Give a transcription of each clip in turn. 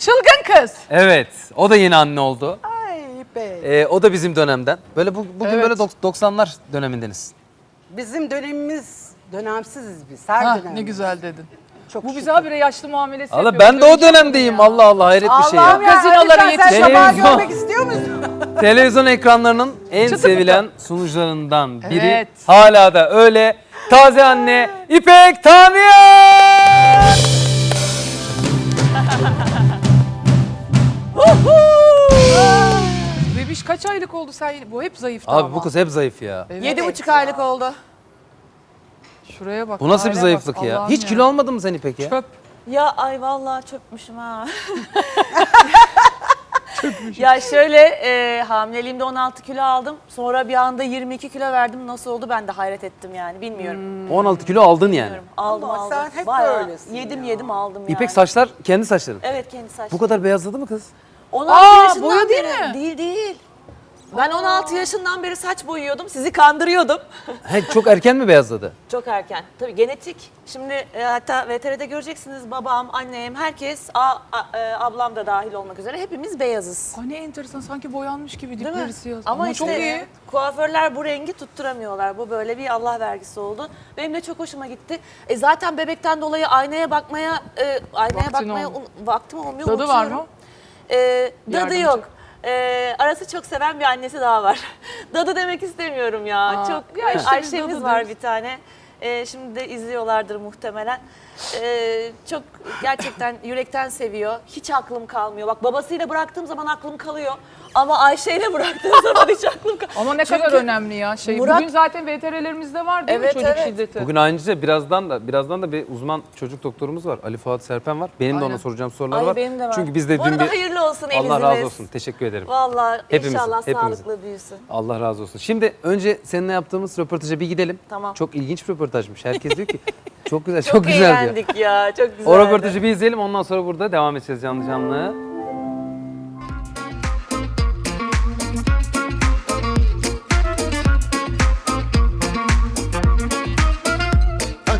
Çılgın kız. Evet. O da yeni anne oldu. Ay be. Ee, o da bizim dönemden. Böyle bu, bugün Evet. böyle dok- 90'lar dönemindeniz. Bizim dönemimiz dönemsiziz biz. Her Ha, dönem. ne güzel dedin. Çok Bu bize habire yaşlı muamelesi Allah yapıyor. ben de o dönemdeyim. ya. Allah Allah hayret bir şey ya. Allah'ım ya. Gazinolara sen sabah Televizyon. görmek istiyor musun? Televizyon ekranlarının en Çıtı sevilen sunucularından biri. Evet. Hala da öyle. Taze anne İpek Tanrıyan. Bebiş kaç aylık oldu sen? Bu hep zayıftı Abi ama. bu kız hep zayıf ya. Evet. Yedi buçuk aylık oldu. Şuraya bak. Bu nasıl bir hale zayıflık bak, ya? Allah'ım Hiç kilo almadın mı sen İpek ya? Çöp. Ya ay vallahi çökmüşüm ha. ya şöyle e, hamileliğimde 16 kilo aldım. Sonra bir anda 22 kilo verdim. Nasıl oldu ben de hayret ettim yani bilmiyorum. 16 kilo aldın yani. Bilmiyorum. Aldım Ama aldım. sen hep Bayağı böylesin Yedim ya. yedim aldım yani. İpek saçlar kendi saçların. Evet kendi saç. Bu kadar beyazladı mı kız? 16 Aa, yaşından boya değil beri. mi? Değil değil. Ben 16 yaşından beri saç boyuyordum. Sizi kandırıyordum. He, çok erken mi beyazladı? Çok erken. Tabii genetik. Şimdi e, hatta VTR'de göreceksiniz babam, annem, herkes, a, a- e, ablam da dahil olmak üzere hepimiz beyazız. Ay ne enteresan sanki boyanmış gibi Değil mi? dipleri siyah. Ama, işte çok iyi. kuaförler bu rengi tutturamıyorlar. Bu böyle bir Allah vergisi oldu. Benim de çok hoşuma gitti. E zaten bebekten dolayı aynaya bakmaya e, aynaya Vaktin bakmaya olmuyor. un- vaktim olmuyor. Dadı var unutuyorum. mı? E, dadı Yardımcı. yok. E, arası çok seven bir annesi daha var. dadı demek istemiyorum ya. Aa, çok ya işte biz Ayşe'miz dadı var diyoruz. bir tane. E, şimdi de izliyorlardır muhtemelen. E, çok gerçekten yürekten seviyor. Hiç aklım kalmıyor. Bak babasıyla bıraktığım zaman aklım kalıyor. Ama Ayşe'yle bıraktığım zaman hiç aklım kalmıyor. Ama ne kadar önemli ya şey. Murat- Bugün zaten VTR'lerimizde var değil Evet, mi çocuk evet. şiddeti? Bugün ayrıca birazdan da birazdan da bir uzman çocuk doktorumuz var. Ali Fuat Serpen var. Benim de Aynen. ona soracağım sorular Ay var. benim de var. Çünkü biz de Bu dün arada bir hayırlı olsun evliliğiniz. Allah razı olsun. Teşekkür ederim. Vallahi Hepimizin, inşallah hepimizin. sağlıklı büyüsün. Allah razı olsun. Şimdi önce seninle yaptığımız röportaja bir gidelim. Tamam. Çok ilginç bir röportajmış. Herkes diyor ki çok güzel, çok, Çok, güzel diyor. Eğlendik ya. Çok güzeldi. O röportajı bir izleyelim ondan sonra burada devam edeceğiz canlı canlı.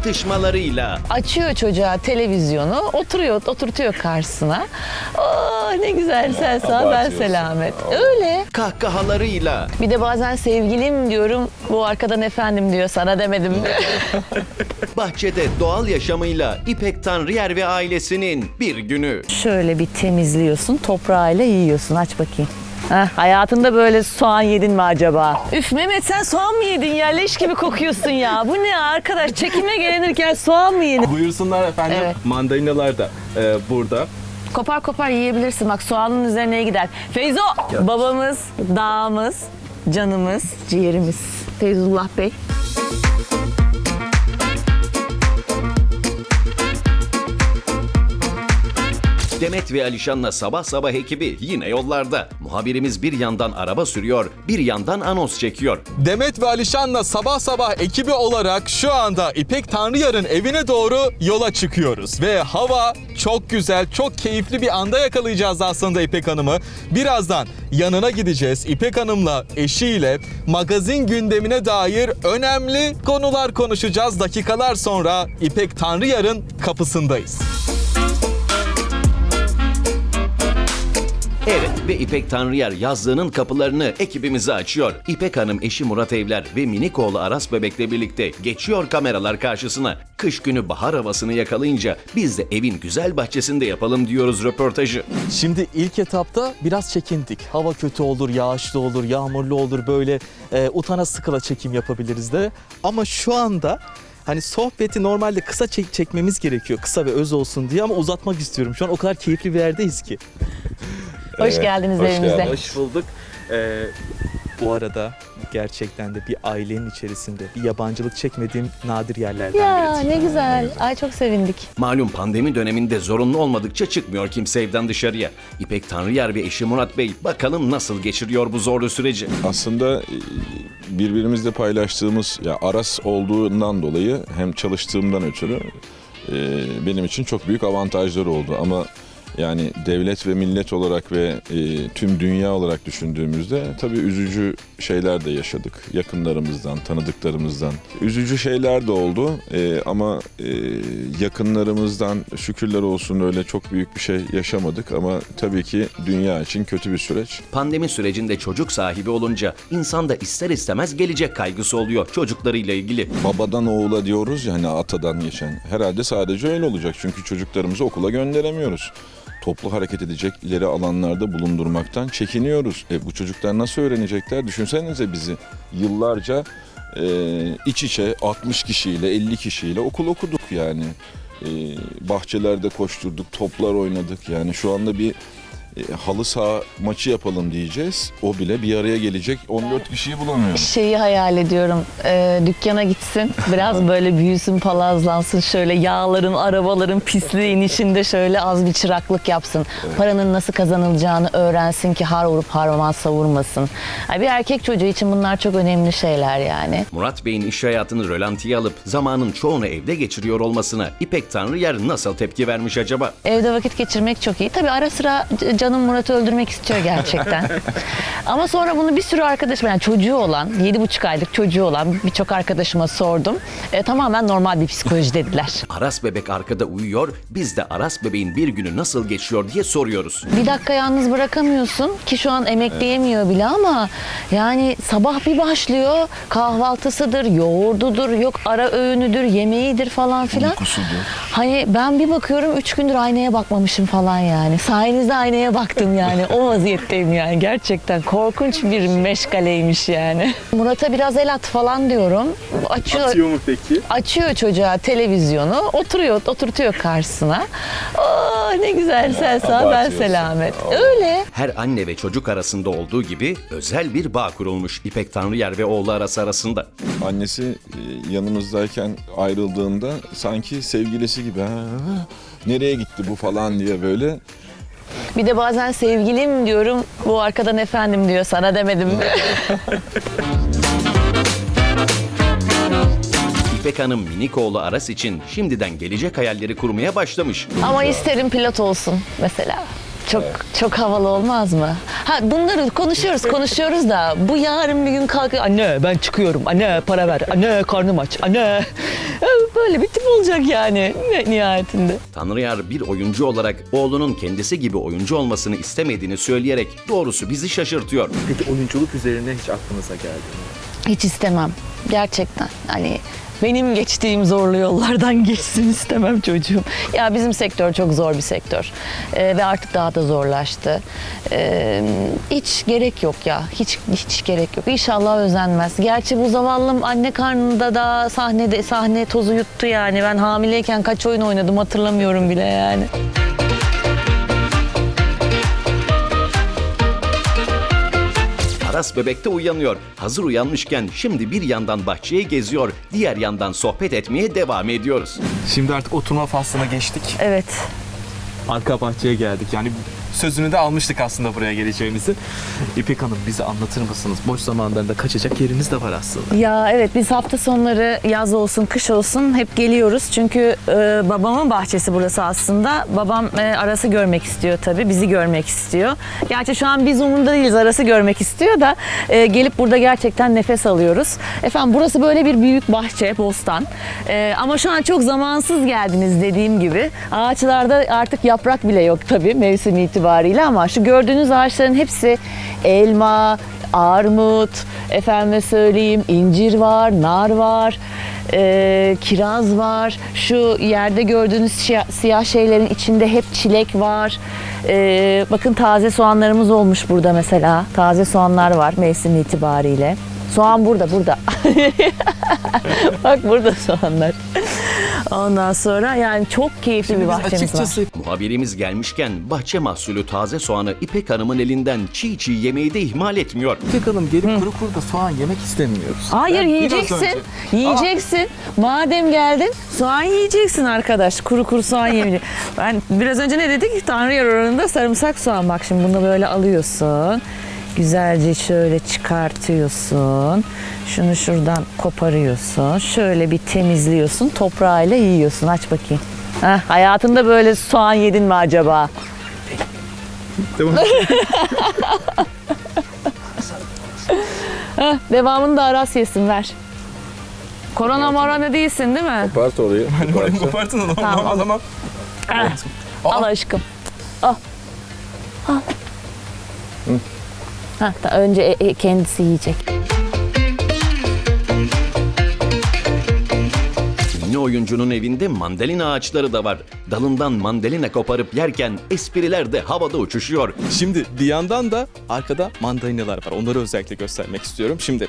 atışmalarıyla, Açıyor çocuğa televizyonu, oturuyor, oturtuyor karşısına. Aa ne güzel sen sağ ben selamet. Öyle. kahkahalarıyla, Bir de bazen sevgilim diyorum, bu arkadan efendim diyor, sana demedim bahçede doğal yaşamıyla İpek Tanrıyer ve ailesinin bir günü. Şöyle bir temizliyorsun, toprağıyla yiyorsun. Aç bakayım. Heh, hayatında böyle soğan yedin mi acaba? Üf Mehmet sen soğan mı yedin ya? Leş gibi kokuyorsun ya. Bu ne arkadaş? Çekime gelinirken soğan mı yedin? Buyursunlar efendim. Evet. Mandalinalar da e, burada. Kopar kopar yiyebilirsin. Bak soğanın üzerine gider. Feyzo babamız, dağımız, canımız, ciğerimiz. Feyzullah Bey. Demet ve Alişan'la sabah sabah ekibi yine yollarda. Muhabirimiz bir yandan araba sürüyor, bir yandan anons çekiyor. Demet ve Alişan'la sabah sabah ekibi olarak şu anda İpek Tanrıyar'ın evine doğru yola çıkıyoruz. Ve hava çok güzel, çok keyifli bir anda yakalayacağız aslında İpek Hanım'ı. Birazdan yanına gideceğiz. İpek Hanım'la eşiyle magazin gündemine dair önemli konular konuşacağız. Dakikalar sonra İpek Tanrıyar'ın kapısındayız. Evet ve İpek Tanrıyer yazlığının kapılarını ekibimize açıyor. İpek Hanım eşi Murat Evler ve minik oğlu Aras Bebek'le birlikte geçiyor kameralar karşısına. Kış günü bahar havasını yakalayınca biz de evin güzel bahçesinde yapalım diyoruz röportajı. Şimdi ilk etapta biraz çekindik. Hava kötü olur, yağışlı olur, yağmurlu olur böyle e, utana sıkıla çekim yapabiliriz de. Ama şu anda hani sohbeti normalde kısa çek çekmemiz gerekiyor. Kısa ve öz olsun diye ama uzatmak istiyorum. Şu an o kadar keyifli bir yerdeyiz ki. Hoş geldiniz evimize. Hoş bulduk. Ee, bu arada gerçekten de bir ailenin içerisinde bir yabancılık çekmediğim nadir yerlerden Ya birisi. ne güzel. Ay çok sevindik. Malum pandemi döneminde zorunlu olmadıkça çıkmıyor kimse evden dışarıya. İpek Tanrıyer ve eşi Murat Bey bakalım nasıl geçiriyor bu zorlu süreci. aslında e, birbirimizle paylaştığımız ya Aras olduğundan dolayı hem çalıştığımdan ötürü e, benim için çok büyük avantajları oldu ama Yani devlet ve millet olarak ve e, tüm dünya olarak düşündüğümüzde tabii üzücü şeyler de yaşadık. Yakınlarımızdan, tanıdıklarımızdan. Üzücü şeyler de oldu E, ama e, yakınlarımızdan şükürler olsun öyle çok büyük bir şey yaşamadık. Ama tabii ki dünya için kötü bir süreç. Pandemi sürecinde çocuk sahibi olunca insanda ister istemez gelecek kaygısı oluyor çocuklarıyla ilgili. Babadan oğula diyoruz ya hani atadan geçen. Herhalde sadece öyle olacak. Çünkü çocuklarımızı okula gönderemiyoruz. Toplu hareket edecek ileri alanlarda bulundurmaktan çekiniyoruz. E, bu çocuklar nasıl öğrenecekler? Düşünsenize bizi yıllarca e, iç içe 60 kişiyle 50 kişiyle okul okuduk yani. E, bahçelerde koşturduk, toplar oynadık. Yani şu anda bir e, halı saha maçı yapalım diyeceğiz. O bile bir araya gelecek 14 kişiyi bulamıyoruz. Şeyi hayal ediyorum. e, dükkana gitsin. Biraz böyle büyüsün, palazlansın. Şöyle yağların, arabaların pisliğin içinde şöyle az bir çıraklık yapsın. Paranın nasıl kazanılacağını öğrensin ki har vurup harman savurmasın. Yani bir erkek çocuğu için bunlar çok önemli şeyler yani. Murat Bey'in iş hayatını rölantiye alıp zamanın çoğunu evde geçiriyor olmasına İpek Tanrıyer nasıl tepki vermiş acaba? Evde vakit geçirmek çok iyi. Tabii ara sıra c- canım Murat'ı öldürmek istiyor gerçekten. Ama sonra bunu bir sürü arkadaşım, yani çocuğu olan, yedi buçuk aylık çocuğu olan birçok arkadaşıma sordum. E, tamamen normal bir psikoloji dediler. Aras bebek arkada uyuyor, biz de Aras bebeğin bir günü nasıl geçiyor diye soruyoruz. Bir dakika yalnız bırakamıyorsun ki şu an emekleyemiyor bile ama yani sabah bir başlıyor kahvaltısıdır, yoğurdudur, yok ara öğünüdür, yemeğidir falan filan. Hani ben bir bakıyorum üç gündür aynaya bakmamışım falan yani. Sayenizde aynaya baktım yani. O vaziyetteyim yani gerçekten. Korkunç bir meşgaleymiş yani. Murat'a biraz el at falan diyorum. Açıyor. Atıyor mu peki? Açıyor çocuğa televizyonu, oturuyor, oturtuyor karşısına. Aa ne güzel sen sağ ben abartıyorsun. selamet. Öyle. Her anne ve çocuk arasında olduğu gibi özel bir bağ kurulmuş İpek Tanrıyer ve oğlu arası arasında. Annesi e, yanımızdayken ayrıldığında sanki sevgilisi gibi "Ha, nereye gitti bu falan diye böyle Bir de bazen sevgilim diyorum, bu arkadan efendim diyor, sana demedim diyor. İpek Hanım minik oğlu Aras için şimdiden gelecek hayalleri kurmaya başlamış. Ama isterim pilot olsun mesela. Çok çok havalı olmaz mı? Ha bunları konuşuyoruz konuşuyoruz da bu yarın bir gün kalkıyor. Anne ben çıkıyorum. Anne para ver. Anne karnım aç. Anne. Böyle bir tip olacak yani ni- nihayetinde. Tanrıyar bir oyuncu olarak oğlunun kendisi gibi oyuncu olmasını istemediğini söyleyerek doğrusu bizi şaşırtıyor. Peki oyunculuk üzerine hiç aklınıza geldi mi? Hiç istemem. Gerçekten. Hani benim geçtiğim zorlu yollardan geçsin istemem çocuğum. Ya bizim sektör çok zor bir sektör. Ee, ve artık daha da zorlaştı. Ee, hiç gerek yok ya. Hiç hiç gerek yok. İnşallah özenmez. Gerçi bu zavallım anne karnında da sahnede sahne tozu yuttu yani. Ben hamileyken kaç oyun oynadım hatırlamıyorum bile yani. Aras bebekte uyanıyor. Hazır uyanmışken şimdi bir yandan bahçeye geziyor, diğer yandan sohbet etmeye devam ediyoruz. Şimdi artık oturma faslına geçtik. Evet. Arka bahçeye geldik. Yani sözünü de almıştık aslında buraya geleceğimizi. İpek Hanım bize anlatır mısınız? Boş zamanlarında kaçacak yeriniz de var aslında. Ya evet biz hafta sonları yaz olsun kış olsun hep geliyoruz. Çünkü e, babamın bahçesi burası aslında. Babam e, Aras'ı görmek istiyor tabii. Bizi görmek istiyor. Gerçi şu an biz umurunda değiliz. Aras'ı görmek istiyor da e, gelip burada gerçekten nefes alıyoruz. Efendim burası böyle bir büyük bahçe, bostan. E, ama şu an çok zamansız geldiniz dediğim gibi. Ağaçlarda artık yaprak bile yok tabii mevsim itibariyle ama şu gördüğünüz ağaçların hepsi elma, armut, efendime söyleyeyim incir var, nar var, e, kiraz var. Şu yerde gördüğünüz siyah, siyah şeylerin içinde hep çilek var. E, bakın taze soğanlarımız olmuş burada mesela. Taze soğanlar var mevsim itibariyle. Soğan burada, burada. Bak burada soğanlar. Ondan sonra yani çok keyifli bir bahçemiz var. Muhabirimiz gelmişken bahçe mahsulü taze soğanı İpek Hanım'ın elinden çiğ çiğ yemeği de ihmal etmiyor. İpek Hanım gelip kuru kuru da soğan yemek istemiyoruz. Hayır Ben biraz yiyeceksin. önce- Yiyeceksin. Madem geldin soğan yiyeceksin arkadaş. Kuru kuru soğan yemeyeceksin. Ben biraz önce ne dedik? Tanrı yer oranında sarımsak soğan. Bak şimdi bunu böyle alıyorsun. Güzelce şöyle çıkartıyorsun. Şunu şuradan koparıyorsun. Şöyle bir temizliyorsun. Toprağıyla yiyorsun. Aç bakayım. Heh, hayatında böyle soğan yedin mi acaba? Heh, devamını da Aras yesin ver. Korona morona değilsin değil mi? Part orayı. Orayı kopartın onu. Tamam. O zaman Al aşkım. Al. Al. Ha, ta- önce e- e, kendisi yiyecek. Ünlü oyuncunun evinde mandalina ağaçları da var. Dalından mandalina koparıp yerken espriler de havada uçuşuyor. Şimdi bir yandan da arkada mandalinalar var. Onları özellikle göstermek istiyorum. Şimdi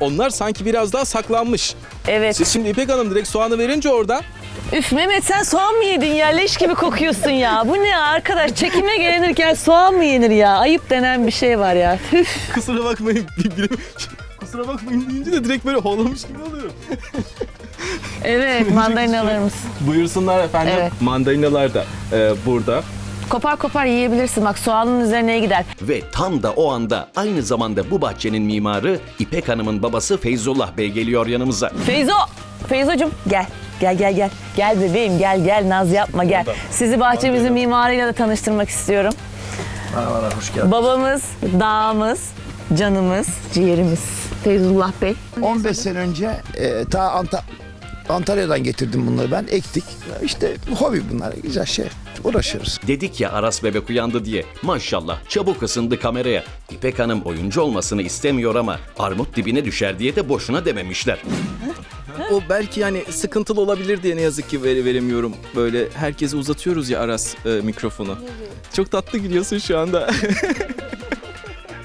onlar sanki biraz daha saklanmış. Evet. Siz şimdi İpek Hanım direkt soğanı verince orada Üf Mehmet sen soğan mı yedin ya? Leş gibi kokuyorsun ya. Bu ne arkadaş? Çekime gelinirken soğan mı yenir ya? Ayıp denen bir şey var ya. Üf. kusura bakmayın. kusura bakmayın deyince de direkt böyle horlamış gibi oluyorum. Evet mandalinalarımız. Buyursunlar efendim. Evet. Mandalinalar da e, burada. Kopar kopar yiyebilirsin. Bak soğanın üzerine gider. Ve tam da o anda aynı zamanda bu bahçenin mimarı İpek Hanım'ın babası Feyzullah Bey geliyor yanımıza. Feyzo. Feyzocum gel. Gel gel gel. Gel bebeğim gel gel naz yapma gel. Sizi bahçemizin mimarıyla da tanıştırmak istiyorum. Merhabalar, hoş geldiniz. Babamız, dağımız, canımız, ciğerimiz. Feyzullah Bey. 15 sene önce e, ta Anta- Antalya'dan getirdim bunları ben. Ektik. İşte hobi bunlar. Güzel şey. Uğraşıyoruz. Dedik ya Aras bebek uyandı diye. Maşallah çabuk ısındı kameraya. İpek Hanım oyuncu olmasını istemiyor ama armut dibine düşer diye de boşuna dememişler. O belki yani sıkıntılı olabilir diye ne yazık ki vere veremiyorum. Böyle herkese uzatıyoruz ya Aras e, mikrofonu. Çok tatlı gülüyorsun şu anda.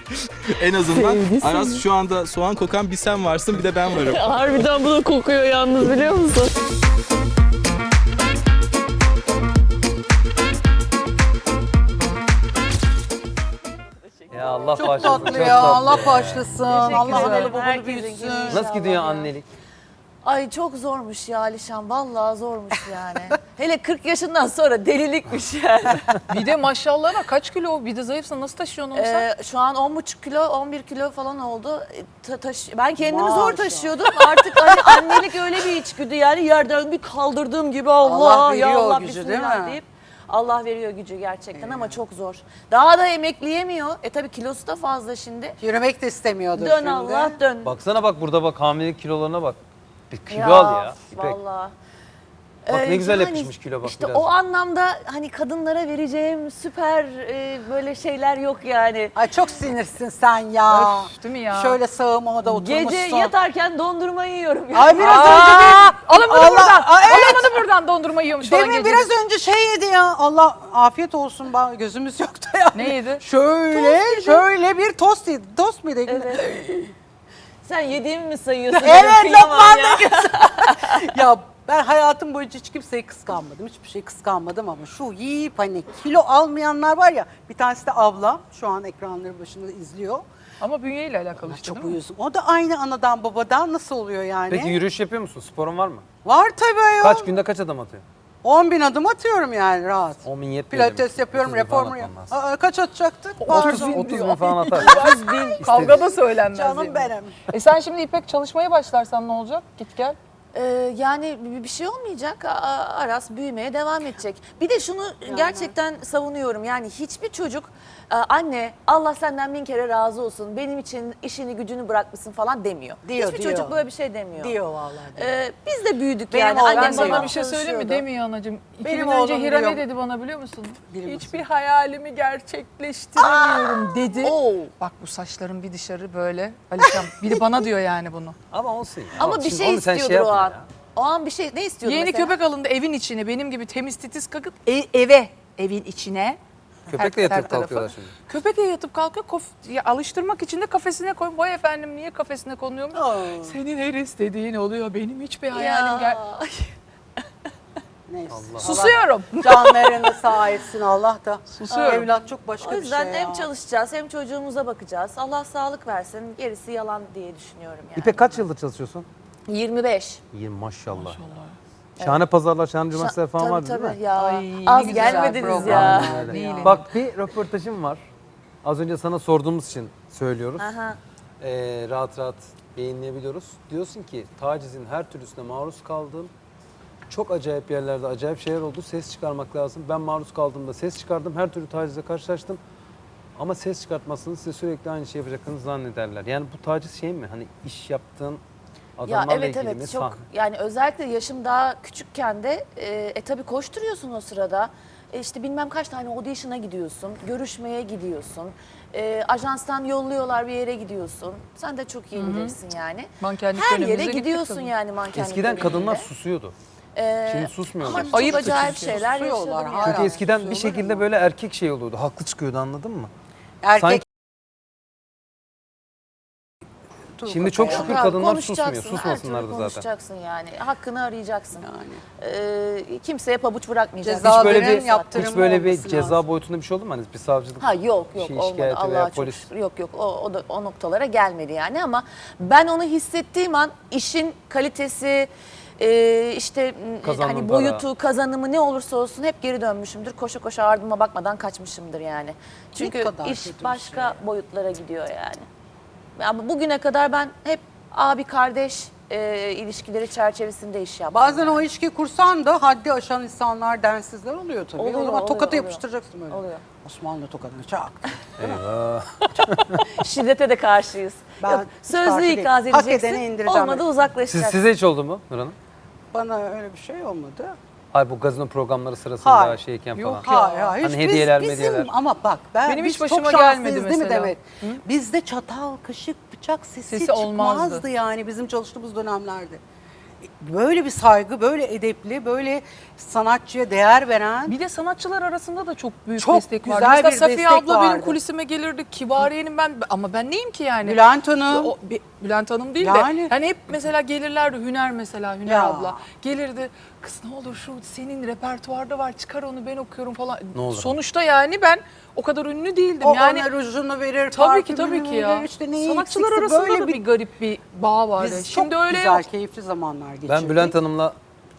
en azından Sevdi seni. Aras şu anda soğan kokan bir sen varsın bir de ben varım. Harbiden bu da kokuyor yalnız biliyor musun? Ya Allah Çok bağışlasın. tatlı çok ya. tatlı. Allah bağışlasın. Allah analı babalı günü Nasıl gidiyor annelik? Ay çok zormuş ya Alişan. Vallahi zormuş yani. Hele 40 yaşından sonra delilikmiş yani. Bir de maşallah var. Kaç kilo? Bir de zayıfsın. Nasıl taşıyorsun onu sen? Ee, şu an 10,5 kilo, 11 kilo falan oldu. E, ta- taş- ben kendimi zor Maşallah. taşıyordum. Artık hani annelik öyle bir içgüdü yani yerden bir kaldırdığım gibi Allah, Allah ya veriyor o Allah gücü, bismillah değil mi? deyip Allah veriyor gücü gerçekten ama çok zor. Daha da emekleyemiyor. E tabii kilosu da fazla şimdi. Yürümek de istemiyordur Dön şimdi. Allah dön. Baksana bak burada bak hamilelik kilolarına bak. Bir kilo Ya, al ya. İpek. Vallahi. Bak ne Ee, güzel yani yapışmış kilo bak İşte biraz. o anlamda hani kadınlara vereceğim süper e, böyle şeyler yok yani. Ay çok sinirsin sen ya. Öf, değil mi ya? Şöyle sağımada oturmuşsun. Gece yatarken dondurma yiyorum. ya. Ay biraz Aa, önce de Alamadı Allah- buradan. Aa, evet. Alamadı buradan dondurma yiyormuş falan Demin gece. biraz önce şey yedi ya. Allah afiyet olsun. Ba- Gözümüz yoktu ya. Ne yedi? Şöyle şöyle bir tost yedi. Tost mu yedi? Sen yediğimi mi sayıyorsun? Evet, Kıyamam lokmanda ya. ya ben hayatım boyunca hiç kimseyi kıskanmadım. Hiçbir şey kıskanmadım ama şu yiyip hani kilo almayanlar var ya. Bir tanesi de abla. Şu an ekranları başında izliyor. Ama bünyeyle alakalı işte Çok değil mi? O da aynı anadan babadan nasıl oluyor yani? Peki yürüyüş yapıyor musun? Sporun var mı? Var tabii ayol. Kaç günde kaç adım atıyor? 10 bin adım atıyorum yani rahat. 10 bin yetmiyor Pilates demek. yapıyorum, 30 bin falan reformer. atman lazım. Aa, kaç atacaktık? 30 Pardon. bin, 30 bin falan atar. Kavgada söylenmez. Canım yani. benim. E sen şimdi İpek çalışmaya başlarsan ne olacak? Git gel. Ee, yani bir- şey olmayacak. A- Aras büyümeye devam edecek. Bir de şunu gerçekten savunuyorum. Yani hiçbir çocuk anne Allah senden bin kere razı olsun. Benim için işini gücünü bırakmışsın falan demiyor. Diyor, hiçbir diyor. çocuk böyle bir şey demiyor. Diyor vallahi. diyor. Ee, biz de büyüdük Benim yani. oğlan Annem Ben diyor. sana babam bir şey söyleyeyim mi? Demiyor anacığım. İki Benim gün önce oğlum Hira ne dedi bana biliyor musun? Hiçbir hayalimi gerçekleştiremiyorum dedi. Oo. Bak bu saçların bir dışarı böyle. Alişan biri bana diyor yani bunu. Ama olsun ya. Ama bir şimdi şey onu sen istiyordur yapma o an. O an bir şey ne istiyordu Yeni mesela? köpek alındı evin içine benim gibi temiz titiz kakıp e- eve evin içine. Köpekle Her- her yatıp tarafı. kalkıyorlar şimdi. Köpekle yatıp kalkıyor. kof- ya alıştırmak için de kafesine koy. Vay efendim niye kafesine konuyormuş? Oo. Senin her istediğin oluyor. Benim hiçbir Ya. hayalim gel. Neyse. Susuyorum. Canlarını sağ etsin Allah da. Susuyorum. Evlat çok başka O bir yüzden şey hem ya. çalışacağız hem çocuğumuza bakacağız. Allah sağlık versin. Gerisi yalan diye düşünüyorum yani. İpek kaç yıldır çalışıyorsun? 25. 20 maşallah. Şahane pazarlar, şahane cumartesiler falan tabii, vardı tabii değil mi? ya. Ay, ne Az güzel gelmediniz program. ya. Öyle. Değil. Bak bir röportajım var. Az önce sana sorduğumuz için söylüyoruz. Aha. Ee, rahat rahat yayınlayabiliyoruz. Diyorsun ki tacizin her türlüsüne maruz kaldım. Çok acayip yerlerde acayip şeyler oldu. Ses çıkarmak lazım. Ben maruz kaldığımda ses çıkardım. Her türlü tacizle karşılaştım. Ama ses çıkartmazsanız size sürekli aynı şey yapacaklarınızı zannederler. Yani bu taciz şey mi? Hani iş yaptığın Ya adamlarla evet ilgili evet mi? çok Sahne. yani özellikle yaşım daha küçükken de e, e tabii koşturuyorsun o sırada. E işte bilmem kaç tane audition'a gidiyorsun, görüşmeye gidiyorsun. E, ajanstan yolluyorlar bir yere gidiyorsun. Sen de çok iyi bilirsin yani. Mankenlik Her yere gidiyorsun yani mankenlik Eskiden kadınlar döneminde. susuyordu. E, Şimdi susmuyorlar. Ama Ayıp acayip çünkü. şeyler hala. yani. Çünkü eskiden bir şekilde böyle erkek şey oluyordu. Haklı çıkıyordu anladın mı? Erkek Sanki- Dur Şimdi çok şükür Ya kadınlar konuşacaksın, susmuyor. her Susmasınlar türlü da zaten. Konuşacaksın yani. Hakkını arayacaksın. Yani. E, kimseye pabuç bırakmayacaksın. Ceza Hiç böyle veren bir yaptırımı hiç böyle bir olması ceza lazım. boyutunda bir şey oldu mu? Hani bir savcılık Ha yok yok şey, olmadı şikayeti veya Allah'a çok polis. şükür. Yok yok o, o, da, o noktalara gelmedi yani ama ben onu hissettiğim an işin kalitesi e, işte m, hani para. boyutu kazanımı ne olursa olsun hep geri dönmüşümdür. Koşa koşa ardıma bakmadan kaçmışımdır yani. Çünkü kadar iş bir başka boyutlara gidiyor yani. Ya bugüne kadar ben hep abi kardeş e, ilişkileri çerçevesinde iş yaptım. Bazen o ilişki kursan da haddi aşan insanlar, densizler oluyor tabii. Oluyor, o zaman oluyor, tokatı oluyor. yapıştıracaksın böyle. Oluyor. Osmanlı tokadını çak. Eyvah. Şiddete de karşıyız. Ben Yok, sözlü karşı ikaz Hak edeceksin. edeni indireceğim. Olmadı Siz, uzaklaşacaksın. size hiç oldu mu Nur Hanım? Bana öyle bir şey olmadı. Hayır bu gazino programları sırasında Hayır. şeyken Yok falan. ya. Hayır, hayır. Hani Hiç hediyeler, biz, medyeler. bizim, ama bak ben Benim biz hiç başıma çok şanslıyız gelmedi değil mi mesela. Demet? Bizde çatal, kaşık, bıçak sesi, Sesi çıkmazdı olmazdı. yani bizim çalıştığımız dönemlerde. Böyle bir saygı, böyle edepli, böyle sanatçıya değer veren Bir de sanatçılar arasında da çok büyük Çok destek var. güzel Mesela bir Safiye destek abla benim vardı. kulisime gelirdi. Kibariye'nin ben ama ben neyim ki yani? Bülent Hanım. O, Bi- Bülent Hanım değil Yani. de yani hep mesela gelirlerdi Hüner mesela Hüner Ya. abla gelirdi kız ne olur şu senin repertuarda var çıkar onu ben okuyorum falan. Ne olur. Sonuçta yani ben o kadar ünlü değildim. o yani ona rujunu verir, tabii ki tabii ki ya. işte neyi Sanatçılar arasında böyle da bir garip bir bağ vardı. Biz Şimdi çok öyle güzel, yok. keyifli zamanlar geçirdik. Ben Bülent Hanım'la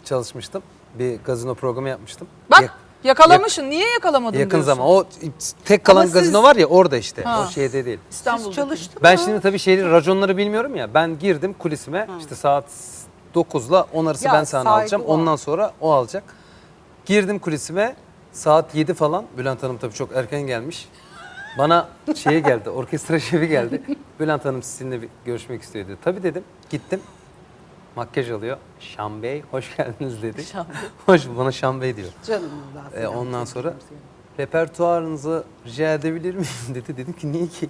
çalışmıştım. Bir gazino programı yapmıştım. Bak Yak- yakalamışsın. Niye yakalamadın yakın diyorsun. zaman. O tek kalan Ama siz- gazino var ya orada işte. Ha. O şeyde değil. İstanbul'da. Siz çalıştın Ben mı? şimdi tabii şeyleri, raconları bilmiyorum ya. Ben girdim kulisime işte saat 9'la 10 arası Ya, ben sahne saygı alacağım. var. Ondan sonra o alacak. Girdim kulisime saat 7 falan. Bülent Hanım tabii çok erken gelmiş. Bana şey geldi, orkestra şefi geldi. Bülent Hanım sizinle bir görüşmek istiyor dedi. Tabii dedim. Gittim. Makyaj alıyor. Şam Bey hoş geldiniz dedi. hoş bana Şam Bey diyor. Canım ben E, ondan sonra repertuarınızı rica edebilir miyim dedi. Dedim ki niye ki?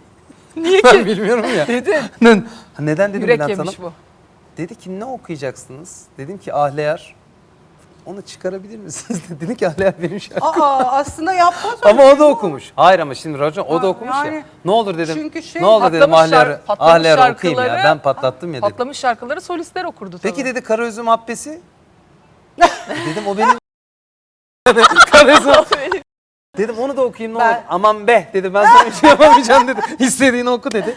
Niye Ben ki? bilmiyorum ya. Dedi. Neden dedim Yürek Bülent Hanım? yemiş bu. Dedi ki ne okuyacaksınız? Dedim ki Ahleyar. Onu çıkarabilir misiniz? dedi ki Ahleyar benim şarkım. Aa aslında yapmaz Ama o da okumuş. Hayır ama şimdi racon o da Ha, okumuş ya. yani Ne olur dedim. çünkü şey, ne olur dedim patlamış şar- Ahleyar, patlamış Ahleyar okuyayım ya. şarkıları- Ben patlattım ya dedim. Patlamış şarkıları solistler okurdu tabii. Peki dedi Karaözüm Habbesi. dedim o benim. Karaözüm Dedim onu da okuyayım ne olur. Aman be dedi ben sana bir şey yapamayacağım dedi. İstediğini oku dedi.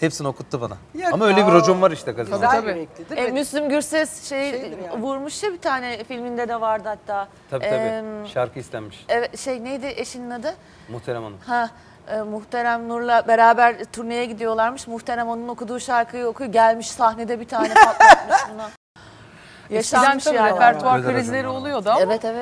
Hepsini okuttu bana. Yok Ama öyle bir ya. racon var işte gazinoda. Güzel Tabii. yürekli değil E, mi? Müslüm Gürses şey Şeydir yani. vurmuş ya bir tane filminde de vardı hatta. Tabii tabii. Em, Şarkı istenmiş. evet şey neydi eşinin adı? Muhterem Hanım. Ha e, Muhterem Nur'la beraber turneye gidiyorlarmış. Muhterem onun okuduğu şarkıyı okuyor. Gelmiş sahnede bir tane patlatmış buna. Eskiden Yaşanmış tabii yani. repertuar krizleri var. oluyordu ama Evet evet.